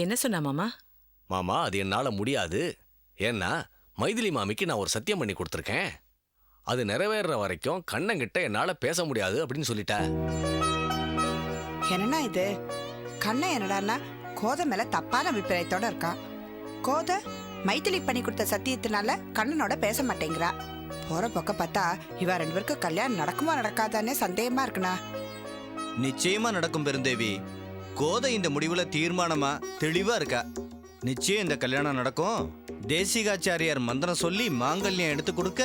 என்ன சொன்னா மாமா? மாமா அது என்னால முடியாது. ஏன்னா மைதிலி மாமிக்கு நான் ஒரு சத்தியம் பண்ணி கொடுத்துருக்கேன். அது நிறைவேறுற வரைக்கும் கண்ணங்கிட்ட என்னால பேச முடியாது அப்படின்னு சொல்லிட்டா. என்னண்ணா இது? கண்ணன் என்னடான்னா கோதை மேல தப்பான அபிப்பிராயத்தோட இருக்கான் கோதை மைத்திலி பண்ணி கொடுத்த சத்தியத்தினால கண்ணனோட பேச மாட்டேங்கிறா. போற பக்கம் பார்த்தா இவ ரெண்டு பேருக்கும் கல்யாணம் நடக்குமா நடக்காதானே சந்தேகமா இருக்குண்ணா. நிச்சயமா நடக்கும் பெருந்தேவி. கோதை இந்த முடிவுல தீர்மானமா? தெளிவா இருக்கா? நிச்சயம் இந்த கல்யாணம் நடக்கும். தேசிகாச்சாரியார் மந்திரம் சொல்லி மாங்கல்யம் எடுத்து கொடுக்க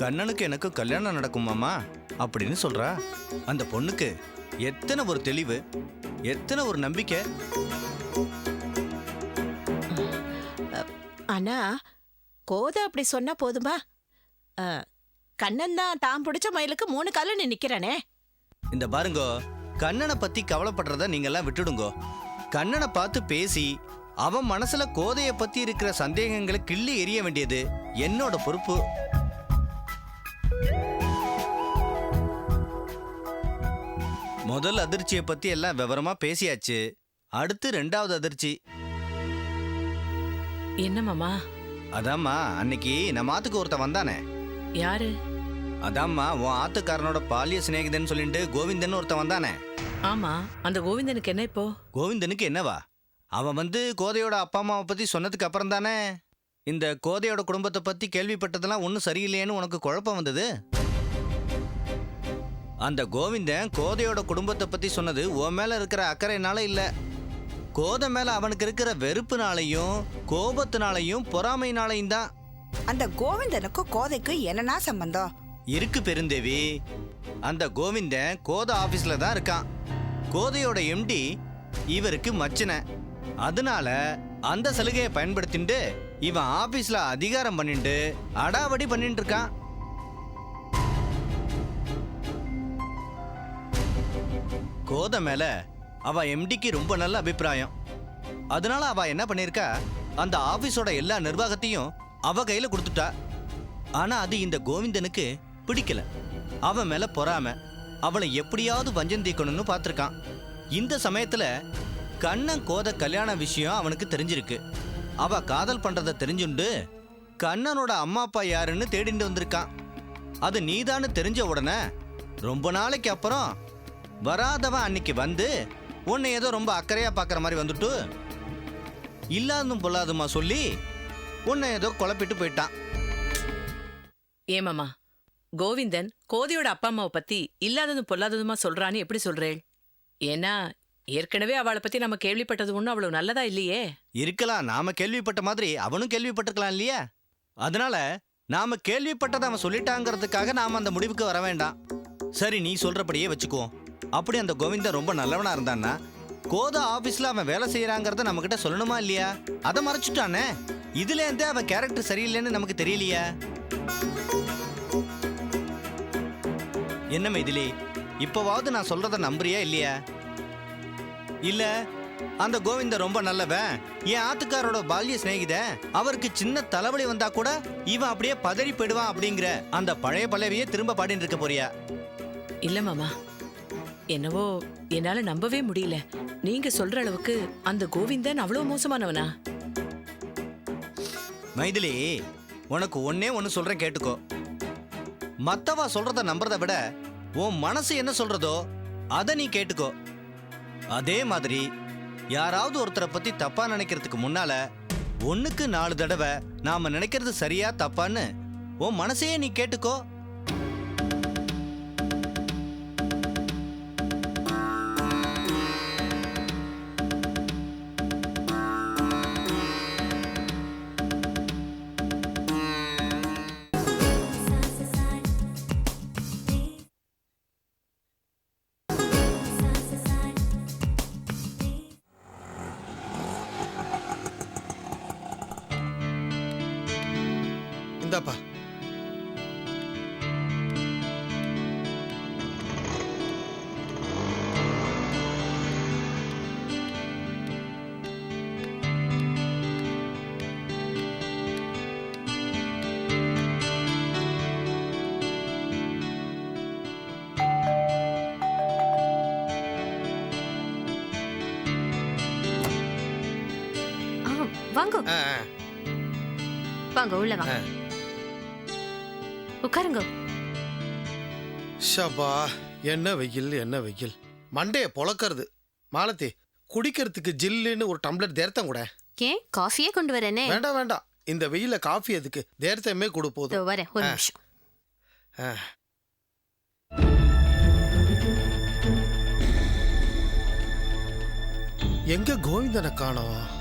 கண்ணனுக்கு எனக்கு கல்யாணம் நடக்கும் மாமா அப்படின்னு சொல்றா. அந்த பொண்ணுக்கு எத்தனை ஒரு தெளிவு எத்தனை ஒரு நம்பிக்கை? ஆனா கோதை அப்படி சொன்னா போதுமா? கண்ணன் தான் தான் பிடிச்ச மயிலுக்கு மூணு காலன்னு நிக்கிறானே. இந்த பாருங்கோ கண்ணனை பத்தி கவலைப்படுறத நீங்கெல்லாம் விட்டுடுங்கோ. கண்ணனை பார்த்து பேசி அவன் மனசுல கோதைய பத்தி இருக்கிற சந்தேகங்களை கிள்ளி எறிய வேண்டியது என்னோட பொறுப்பு. முதல் அதிர்ச்சியை பத்தி எல்லாம் விவரமா பேசியாச்சு. அடுத்து ரெண்டாவது அதிர்ச்சி. என்ன மாமா? அதாம்மா அன்னைக்கு நம்ம ஆத்துக்கு ஒருத்தன் வந்தானே. யாரு? அதாம்மா உன் ஆத்துக்காரனோட பாலிய சிநேகிதன் சொல்லிட்டு கோவிந்தன் ஒருத்தன் வந்தானே? ஆமா அந்த கோவிந்தனுக்கு என்ன இப்போ? கோவிந்தனுக்கு என்னவா? அவன் வந்து கோதையோட அப்பா அம்மாவை பத்தி சொன்னதுக்கு அப்புறம் தானே? இந்த கோதையோட குடும்பத்தை பத்தி கேள்விப்பட்டதெல்லாம் ஒன்றும் சரியில்லையேன்னு உனக்கு குழப்பம் வந்தது? அந்த கோவிந்தன் கோதையோட குடும்பத்தை பத்தி சொன்னது உன் மேல இருக்கிற அக்கறைனால இல்ல. கோதை மேல அவனுக்கு இருக்கிற வெறுப்புனாலையும் கோபத்தினாலையும் பொறாமைனாலையும் தான். அந்த கோவிந்தனுக்கும் கோதைக்கும் என்னண்ணா சம்பந்தம்? இருக்கு பெருந்தேவி. அந்த கோவிந்தன் கோதை ஆஃபீஸில் தான் இருக்கான். கோதையோட எம்டி இவருக்கு மச்சின. அதனால அந்த சலுகையை பயன்படுத்திட்டு இவன் ஆஃபீஸில் அதிகாரம் பண்ணிட்டு அடாவடி பண்ணிட்டு இருக்கான். கோதை மேல அவ எம்டிக்கு ரொம்ப நல்ல அபிப்பிராயம். அதனால அவ என்ன பண்ணிருக்கா? அந்த ஆபீஸோட எல்லா நிர்வாகத்தையும் அவ கையில கொடுத்துட்டா. ஆனா அது இந்த கோவிந்தனுக்கு பிடிக்கல. அவன் மேல பொறாம. அவளை எப்படியாவது வஞ்சந்திக்கணும்னு பார்த்துருக்கான். இந்த சமயத்துல கண்ணன் கோத கல்யாண விஷயம் அவனுக்கு தெரிஞ்சிருக்கு. அவ காதல் பண்றத தெரிஞ்சுண்டு கண்ணனோட அம்மா அப்பா யாருன்னு தேடிட்டு வந்திருக்கான். அது நீதான்னு தெரிஞ்ச உடனே ரொம்ப நாளைக்கு அப்புறம் வராதவன் அன்னைக்கு வந்து உன்னை ஏதோ ரொம்ப அக்கறையா பார்க்குற மாதிரி வந்துட்டு இல்லாதும் பொல்லாதுமா சொல்லி உன்னை ஏதோ குழப்பிட்டு போயிட்டான். ஏமாமா கோவிந்தன் கோதையோட அப்பா அம்மாவை பத்தி இல்லாததும் பொல்லாததுமா சொல்றான்னு எப்படி சொல்றேள் ஏன்னா ஏற்கனவே அவளை பத்தி நம்ம கேள்விப்பட்டது ஒன்றும் அவ்வளவு நல்லதா இல்லையே? இருக்கலாம். நாம கேள்விப்பட்ட மாதிரி அவனும் கேள்விப்பட்டிருக்கலாம் இல்லையா? அதனால நாம கேள்விப்பட்டதை அவன் சொல்லிட்டாங்கிறதுக்காக நாம அந்த முடிவுக்கு வர வேண்டாம். சரி நீ சொல்றபடியே வச்சுக்குவோம் அப்படி அந்த கோவிந்தன் ரொம்ப நல்லவனா இருந்தான்னா கோதா ஆபீஸ்ல அவன் வேலை செய்யறாங்கிறத நம்ம கிட்ட சொல்லணுமா இல்லையா? அதை மறைச்சிட்டானே? இதுல இருந்தே அவன் கேரக்டர் சரியில்லைன்னு நமக்கு தெரியலையா? என்ன மைதிலி இப்பவாவது நான் சொல்றத நம்புறியா இல்லையா? இல்ல அந்த கோவிந்த ரொம்ப நல்லவன். என் ஆத்துக்காரோட பால்ய சிநேகிதன். அவருக்கு சின்ன தலைவலி வந்தா கூட இவன் அப்படியே பதறி போயிடுவான் அப்படிங்கிற அந்த பழைய பல்லவியே திரும்ப பாடிட்டு இருக்க போறியா? இல்ல மாமா. என்னவோ என்னால நம்பவே முடியல. நீங்க சொல்ற அளவுக்கு அந்த கோவிந்தன் அவ்வளவு மோசமானவனா? மைதிலி உனக்கு ஒன்னே ஒன்னு சொல்றேன் கேட்டுக்கோ. மத்தவா சொல்றத நம்புறத விட உன் மனசு என்ன சொல்றதோ அதை நீ கேட்டுக்கோ. அதே மாதிரி யாராவது ஒருத்தரை பத்தி தப்பா நினைக்கிறதுக்கு முன்னால ஒன்றுக்கு நாலு தடவை நாம நினைக்கிறது சரியா தப்பான்னு உன் மனசையே நீ கேட்டுக்கோ. இந்தாப்பா. வாங்க. வாங்க உள்ள வாங்க உட்காருங்க. ஷபா என்ன வெயில் என்ன வெயில். மண்டைய பொளக்கறது. மாலதி குடிக்கிறதுக்கு ஜில்லுன்னு ஒரு டம்ளர் தேர்த்தம் கூட. ஏன்? காஃபியே கொண்டு வரேனே. வேண்டாம் வேண்டாம். இந்த வெயில காஃபி எதுக்கு? தேர்த்தமே கொடு போதும். வரேன். ஒரு. நிமிஷம். எங்க கோவிந்தனை காணோம்?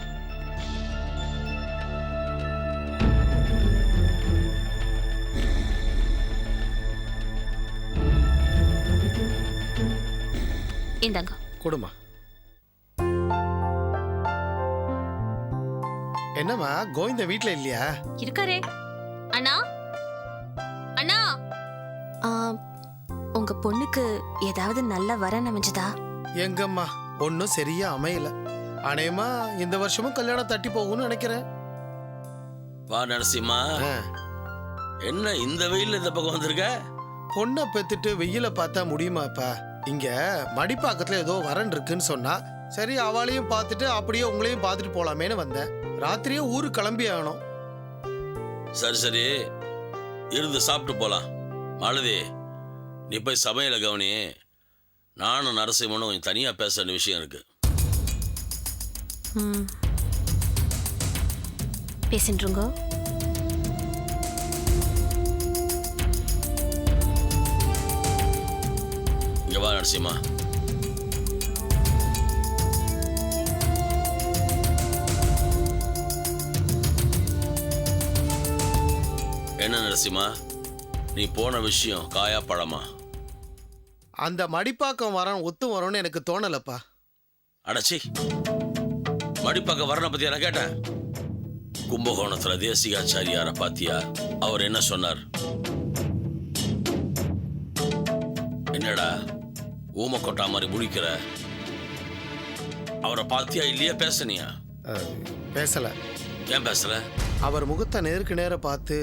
இந்தாங்க. கொடுமா. என்னம்மா கோவிந்த வீட்ல இல்லையா? இருக்காரே. அண்ணா? அண்ணா? ஆ, உங்க பொண்ணுக்கு ஏதாவது நல்ல வரன் அமைஞ்சதா? எங்கம்மா ஒன்னும் சரியா அமையல. அநேகமா இந்த வருஷமும் கல்யாணம் தட்டி போகும்னு நினைக்கிறேன். வா நரசிம்மா. ஆ. என்ன இந்த வெயில்ல இந்த பக்கம் வந்திருக்க? பொண்ணை பெத்துட்டு வெயில பார்த்தா முடியுமாப்பா? இங்க மடிப்பாக்கத்துல ஏதோ வரன் இருக்குன்னு சொன்னா சரி அவளையும் பார்த்துட்டு அப்படியே உங்களையும் பார்த்துட்டு போலாமேன்னு வந்தேன். ராத்திரியே ஊருக்கு கிளம்பி ஆகணும். சரி சரி. இருந்து சாப்பிட்டு போலாம். மாலதி நீ போய் சமையல கவனி. நானும் நரசிம்மனும் கொஞ்சம் தனியா பேச வேண்டிய விஷயம் இருக்கு. பேசின்றுங்க நரசிம்மா என்ன நரசிம்மா? நீ போன விஷயம் காயா பழமா? அந்த மடிப்பாக்கம் வரன் ஒத்து வரும்னு எனக்கு தோணலப்பா. அடச்சி மடிப்பாக்க வரண பத்தி நான் கேட்டேன். கும்பகோணத்துல தேசிகாச்சாரியார பாத்தியா? அவர் என்ன சொன்னார்? என்னடா? ஊம கொட்டா மாதிரி முடிக்கிற அவரை பாத்தியா இல்லையா பேசனியா? பேசல. ஏன் பேசல? அவர் முகத்தை நேருக்கு நேர பார்த்து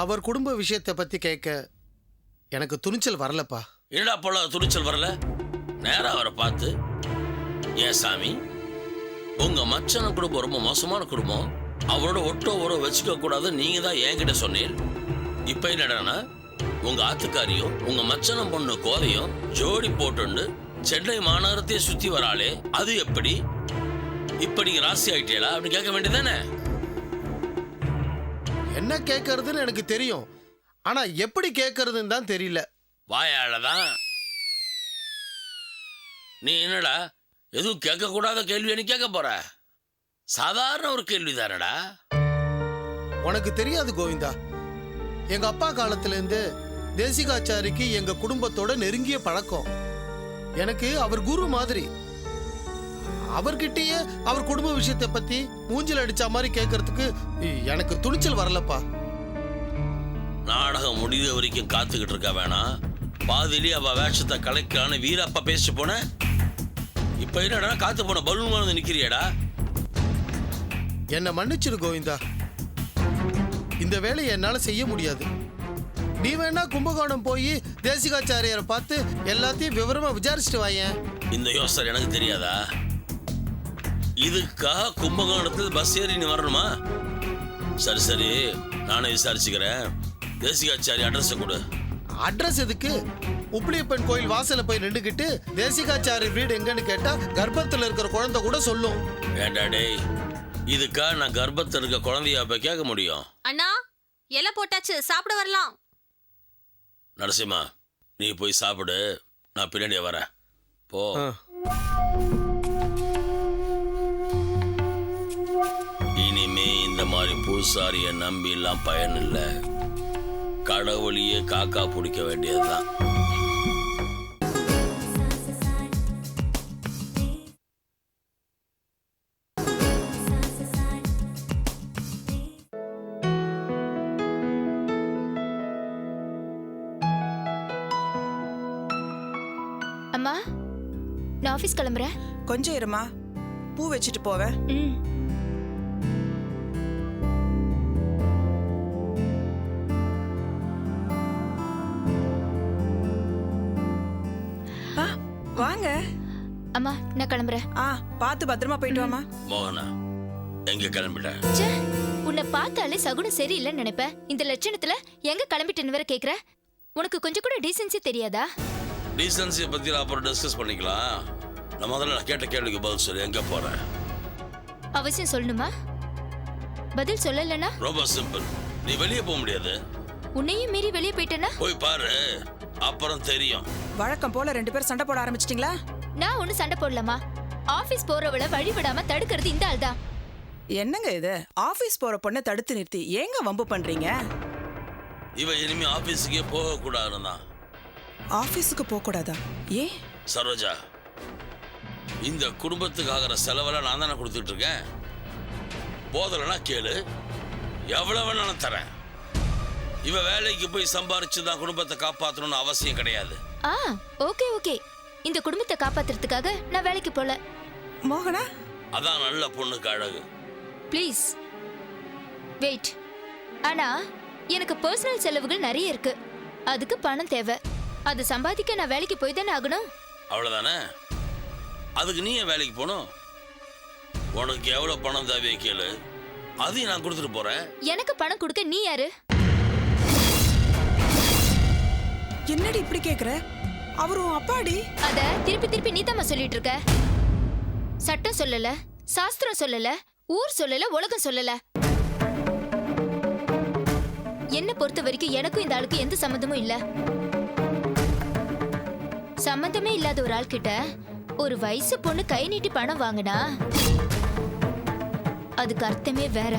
அவர் குடும்ப விஷயத்தை பத்தி கேட்க எனக்கு துணிச்சல் வரலப்பா. என்னடா போல துணிச்சல் வரல? நேரா அவரை பார்த்து ஏன் சாமி உங்க மச்சன குடும்பம் ரொம்ப மோசமான குடும்பம். அவரோட ஒட்டோ உறவு வச்சுக்க கூடாது நீங்க தான் என்கிட்ட சொன்னீர். இப்ப என்னடான்னா உங்க ஆத்துக்காரியும் உங்க மச்சனம் பொண்ணு கோதையும் ஜோடி போட்டுண்டு சென்னை மாநகரத்தையே சுத்தி வராளே அது எப்படி? இப்ப நீங்க ராசி ஆயிட்டேலா அப்படின்னு கேட்க வேண்டியதானே என்ன கேட்கறதுன்னு எனக்கு தெரியும். ஆனா எப்படி கேட்கறதுன்னு தான் தெரியல. வாயால தான் நீ என்னடா? எதுவும் கேட்கக்கூடாத கேள்வி நீ கேட்க போற? சாதாரண ஒரு கேள்வி தானடா உனக்கு தெரியாது கோவிந்தா. எங்க அப்பா காலத்துல இருந்து தேசிகாச்சாரிக்கு எங்க குடும்பத்தோட நெருங்கிய பழக்கம். எனக்கு அவர் குரு மாதிரி. அவர்கிட்டயே அவர் குடும்ப விஷயத்தை பத்தி மூஞ்சில் அடிச்ச மாதிரி கேட்கறதுக்கு எனக்கு துணிச்சல் வரலப்பா. நாடகம் முடிகிற வரைக்கும் காத்துக்கிட்டு இருக்க வேணாம் பாதியிலே அவ வேஷத்தை கலைக்கலான்னு வீரப்பா பேசிட்டு போன. இப்ப என்னடா காத்து போன பலூன் வந்து நிக்கிறியடா? என்னை மன்னிச்சிரு கோவிந்தா. இந்த வேலையை என்னால செய்ய முடியாது. நீ வேணா கும்பகோணம் போய் தேசிகாச்சாரியாரை பார்த்து எல்லாத்தையும் விவரமா விசாரிச்சுட்டு வாயேன். இந்த யோசனை எனக்கு தெரியாதா? இதுக்காக கும்பகோணத்தில் பஸ் ஏறி நீ வரணுமா? சரி சரி. நானே விசாரிச்சுக்கிறேன். தேசிகாச்சாரி அட்ரஸ் கொடு. அட்ரஸ் எதுக்கு? உப்பிலியப்பன் கோயில் வாசல்ல போய் நின்றுக்கிட்டு தேசிகாச்சாரி வீடு எங்கன்னு கேட்டா கர்ப்பத்துல இருக்கிற குழந்தை கூட சொல்லும். ஏண்டா டேய் இதுக்காக நான் கர்ப்பத்தில் இருக்க குழந்தைய அப்ப கேட்க முடியும்? அண்ணா இலை போட்டாச்சு சாப்பிட வரலாம். நரசிம்மா நீ போய் சாப்பிடு. நான் பின்னாடியே வரேன். போ. இனிமே இந்த மாதிரி பூசாரிய நம்பி எல்லாம் பயன் இல்ல கடவுளையே காக்கா பிடிக்க வேண்டியதுதான். கிளம்புறேன் கொஞ்சம் இருமா. பூ வச்சுட்டு போவேன் ம். வாங்க. அம்மா நான் கிளம்புறேன் ஆ பார்த்து பத்திரமா போயிட்டு வாமா மோகனா எங்க கிளம்பிட்ட? ச்சே உன்னை பார்த்தாலே சகுனம் சரியில்லைன்னு நினைப்பேன் இந்த லட்சணத்துல எங்க கிளம்பிட்டேன்னு வேற கேக்குற? உனக்கு கொஞ்சம் கூட டீசென்சி தெரியாதா? டீசன்சியை பத்தி அப்புறம் டிஸ்கஸ் பண்ணிக்கலாம். நான் முதல்ல நான் கேட்ட கேள்விக்கு பதில் சொல்லு எங்க போறேன் அவசியம் சொல்லணுமா? பதில் சொல்லலைன்னா? ரொம்ப சிம்பிள் நீ வெளியே போக முடியாது. உன்னையும் மீறி வெளியே போயிட்டேன்னா போய் பாரு அப்புறம் தெரியும். வழக்கம் போல ரெண்டு பேரும் சண்டை போட ஆரம்பிச்சிட்டீங்களா? நான் ஒண்ணு சண்டை போடலாமா ஆபீஸ் போறவள வழி விடாம தடுக்கிறது இந்த ஆள் தான் என்னங்க இது? ஆபீஸ் போற பொண்ணை தடுத்து நிறுத்தி ஏங்க வம்பு பண்றீங்க? இவ இனிமே ஆபீஸுக்கே போக கூடாதுன்னா ஆபீஸுக்கு போக கூடாதா ஏன்? சரோஜா இந்த குடும்பத்துக்கு ஆகிற செலவெல்லாம் நான் தானே கொடுத்துட்டு இருக்கேன் போதலைன்னா கேளு. எவ்வளவு வேணாலும் தரேன். இவ வேலைக்கு போய் சம்பாரிச்சு தான் குடும்பத்தை காப்பாற்றணும்னு அவசியம் கிடையாது. ஆ ஓகே ஓகே. இந்த குடும்பத்தை காப்பாத்துறதுக்காக நான் வேலைக்கு போல. மோகனா? அதான் நல்ல பொண்ணுக்கு அழகு. ப்ளீஸ் வெயிட் ஆனா எனக்கு பர்சனல் செலவுகள் நிறைய இருக்கு. அதுக்கு பணம் தேவை. அது சம்பாதிக்க நான் வேலைக்கு போய் தானே ஆகணும்? அவ்வளவுதானே? அதுக்கு நீ ஏன் வேலைக்கு போகணும்? உனக்கு எவ்வளவு பணம் தேவையை கேளு. அதையும் நான் கொடுத்துட்டு போறேன். எனக்கு பணம் கொடுக்க நீ யாரு? என்னடி இப்படி கேக்குற? அவரும் அப்பாடி? அத திருப்பி திருப்பி நீதாம்மா சொல்லிட்டு இருக்க சட்டம் சொல்லல சாஸ்திரம் சொல்லல ஊர் சொல்லல உலகம் சொல்லல. என்ன பொறுத்த வரைக்கும் எனக்கும் இந்த ஆளுக்கு எந்த சம்மந்தமும் இல்ல. சம்மந்தமே இல்லாத ஒரு ஆள் கிட்ட ஒரு வயசு பொண்ணு கை நீட்டி பணம் வாங்கினா? அதுக்கு அர்த்தமே வேற.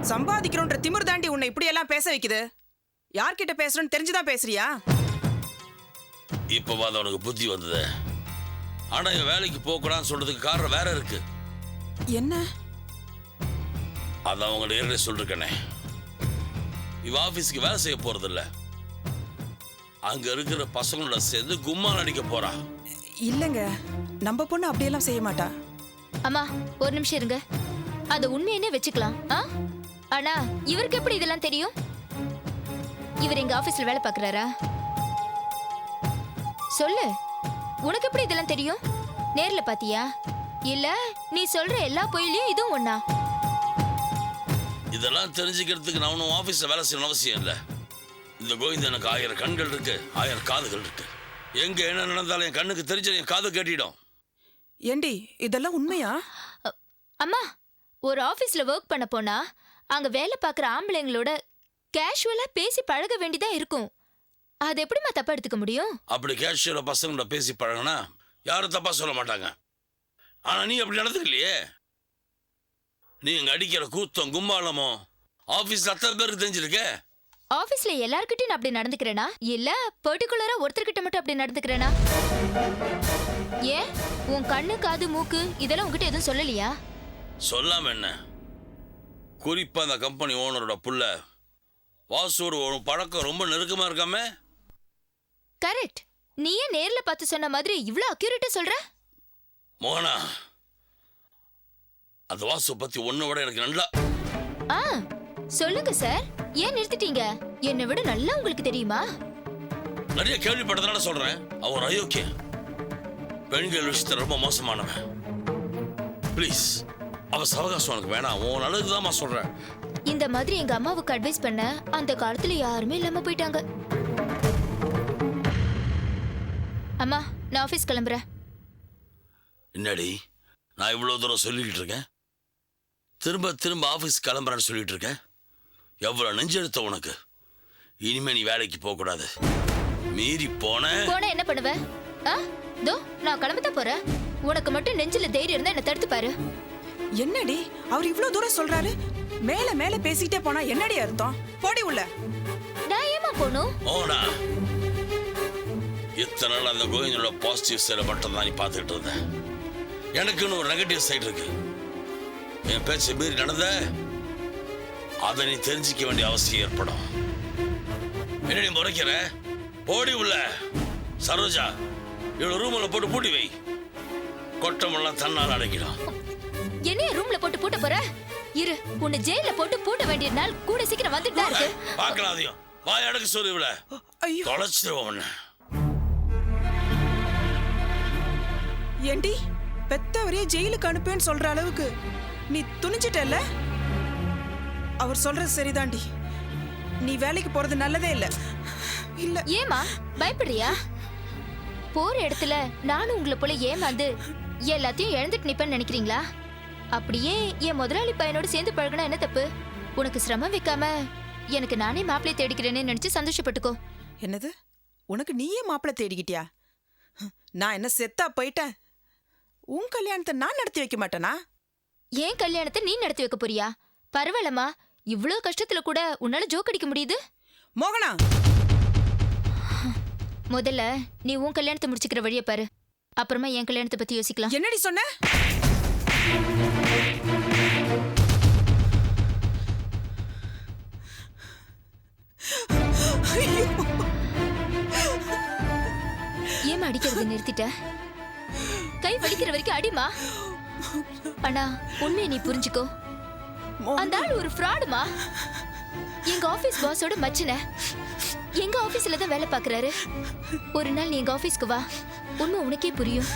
சம்பாதிக்கிறோன்ற திமிர் தாண்டி உன்னை இப்படி எல்லாம் பேச வைக்குது. யார்கிட்ட பேசுறேன்னு தெரிஞ்சுதான் பேசுறியா? இப்போவாது உனக்கு புத்தி வந்தது. ஆனா இவன் வேலைக்கு போகக்கூடாதுன்னு சொல்றதுக்கு காரணம் வேற இருக்கு. என்ன? அதான் உங்கள்ட்ட ஏற்கனவே சொல்லிருக்கேனே. இவ ஆபீஸ்க்கு வேலை செய்ய போறது இல்ல அங்க இருக்கிற பசங்களோட சேர்ந்து கும்மா நடிக்க போறா. இல்லங்க. நம்ம பொண்ணு அப்படியெல்லாம் செய்ய மாட்டா. அம்மா ஒரு நிமிஷம் இருங்க. அத உண்மையனே வச்சுக்கலாம். ஆ? ஆனா இவருக்கு எப்படி இதெல்லாம் தெரியும்? இவர் எங்க ஆபீஸ்ல வேலை பார்க்கறாரா? சொல்லு. உனக்கு எப்படி இதெல்லாம் தெரியும்? நேர்ல பாத்தியா? இல்ல நீ சொல்ற எல்லா பொயிலையும் இதுவும் ஒண்ணா? இதெல்லாம் தெரிஞ்சுக்கிறதுக்கு நான் ஒன்றும் ஆஃபீஸில் வேலை செய்யணும் அவசியம் இல்லை. இந்த கோவிந்த எனக்கு ஆயிரம் கண்கள் இருக்கு ஆயிரம் காதுகள் இருக்கு. எங்க என்ன நடந்தாலும் என் கண்ணுக்கு தெரிஞ்ச என் காது கேட்டிடும். ஏண்டி இதெல்லாம் உண்மையா? அம்மா ஒரு ஆபீஸ்ல ஒர்க் பண்ண போனா அங்க வேலை பார்க்குற ஆம்பளைங்களோட கேஷுவலா பேசி பழக வேண்டியதா இருக்கும். அது எப்படிம்மா தப்பா எடுத்துக்க முடியும்? அப்படி கேஷியர பசங்களோட பேசி பழகினா யாரும் தப்பா சொல்ல மாட்டாங்க. ஆனா நீ அப்படி நடந்துக்கலையே. நீ இங்க அடிக்கிற கூத்தம் கும்பாலமும் ஆபீஸ்ல அத்தனை பேருக்கு தெரிஞ்சிருக்க? ஆபீஸ்ல எல்லார்கிட்டயும் நான் அப்படி நடந்துக்கிறேனா? இல்ல பர்டிகுலரா ஒருத்தர்கிட்ட மட்டும் அப்படி நடந்துக்கிறேனா? ஏன்? உன் கண்ணு காது மூக்கு இதெல்லாம் உன்கிட்ட எதுவும் சொல்லலையா? சொல்லாம என்ன? குறிப்பா அந்த கம்பெனி ஓனரோட புள்ள. வாசோட ஒரு பழக்கம் ரொம்ப நெருக்கமா இருக்காமே. கரெக்ட் நீயே நேர்ல பார்த்து சொன்ன மாதிரி இவ்ளோ அக்யூரேட்டா சொல்ற? மோகனா அந்த வாசு பத்தி ஒன்ன விட எனக்கு நல்லா ஆ. சொல்லுங்க சார். ஏன் நிறுத்திட்டீங்க? என்னை விட நல்லா உங்களுக்கு தெரியுமா? நிறைய கேள்விப்பட்டதுனால சொல்றேன். அவன் ஒரு அயோக்கியன். பெண்கள் விஷயத்துல ரொம்ப மோசமானவன். ப்ளீஸ் அவ சவகாசம் எனக்கு வேணாம். உன் நல்லதுதாம்மா சொல்றேன். இந்த மாதிரி எங்க அம்மாவுக்கு அட்வைஸ் பண்ண அந்த காலத்துல யாருமே இல்லாம போயிட்டாங்க. அம்மா நான் ஆபீஸ் கிளம்புறேன். என்னடி? நான் இவ்வளவு தூரம் சொல்லிக்கிட்டு இருக்கேன். திரும்ப திரும்ப ஆபீஸ் கிளம்புறேன்னு சொல்லிட்டு இருக்கேன். எவ்வளவு நெஞ்செழுத்த உனக்கு? இனிமே நீ வேலைக்கு போக கூடாது மீறி போன. போனா என்ன பண்ணுவ? ஆ? தோ நான் கிளம்பத்தான் போறேன். உனக்கு மட்டும் நெஞ்சில தைரியம் இருந்தா என்ன தடுத்து பாரு. என்னடி? அவர் இவ்ளோ தூரம் சொல்றாரு? மேல மேல பேசிக்கிட்டே போனா என்னடி அர்த்தம்? போடி உள்ள. நான் ஏமா போகணும்? ஓடா இத்தனை நாள் அந்த கோவிந்தனோட பாசிட்டிவ் சைடை மட்டும் தான் நீ பார்த்துக்கிட்டு இருந்த. எனக்குன்னு ஒரு நெகட்டிவ் சைடு இருக்கு. என் பேச்சை மீறி நடந்த. அதை நீ தெரிஞ்சிக்க வேண்டிய அவசியம் ஏற்படும். என்ன நீ முறைக்கிற? ஓடி உள்ள. சரோஜா இவ்வளவு ரூமில் போட்டு பூட்டி வை. கொட்டமெல்லாம் தன்னால் அடங்கிடும். என்னைய ரூம்ல போட்டு பூட்ட போற? இரு உன்னை ஜெயில போட்டு பூட்ட வேண்டிய நாள் கூட சீக்கிரம் வந்துட்டு இருக்கு. பார்க்கலாம் அதையும். வாய் அடக்கு சொல்லி இவள. ஐயோ. தொலைச்சிருவோம் உன்னை. ஏண்டி பெத்தவரே ஜெயிலுக்கு அனுப்பேன்னு சொல்ற அளவுக்கு நீ துணிஞ்சிட்டல்ல? அவர் சொல்றது சரிதாண்டி. நீ வேலைக்கு போறது நல்லதே இல்ல. இல்ல. ஏமா பயப்படுறியா? போற இடத்துல நானும் உங்களை போல ஏமாந்து எல்லாத்தையும் இழந்துட்டு நிப்பேன்னு நினைக்கிறீங்களா? அப்படியே என் முதலாளி பையனோட சேர்ந்து பழகுனா என்ன தப்பு? உனக்கு சிரமம் வைக்காம எனக்கு நானே மாப்பிள்ளை தேடிக்கிறேன்னு நினைச்சு சந்தோஷப்பட்டுக்கோ. என்னது? உனக்கு நீயே மாப்பிள்ளை தேடிக்கிட்டியா? நான் என்ன செத்தா போயிட்டேன்? உன் கல்யாணத்தை நான் நடத்தி வைக்க மாட்டேனா? ஏன் கல்யாணத்தை நீ நடத்தி வைக்க போறியா? பரவாயில்லம்மா. இவ்ளோ கஷ்டத்துல கூட உன்னால ஜோக் அடிக்க முடியுது? மோகனா! முதல்ல நீ உன் கல்யாணத்தை முடிச்சுக்கிற வழியை பாரு. அப்புறமா என் கல்யாணத்தை பத்தி யோசிக்கலாம். என்னடி சொன்ன? ஏமா அடிக்கிறத நிறுத்திட்ட? கை வலிக்கிற வரைக்கும் அடிமா அண்ணா உண்மையை நீ புரிஞ்சுக்கோ. அந்த ஆள் ஒரு ஃப்ராடுமா எங்க ஆபீஸ் பாஸோட மச்சின. எங்க ஆபீஸ்ல தான் வேலை பாக்குறாரு ஒரு நாள் நீ எங்க ஆபீஸ்க்கு வா. உண்மை உனக்கே புரியும்.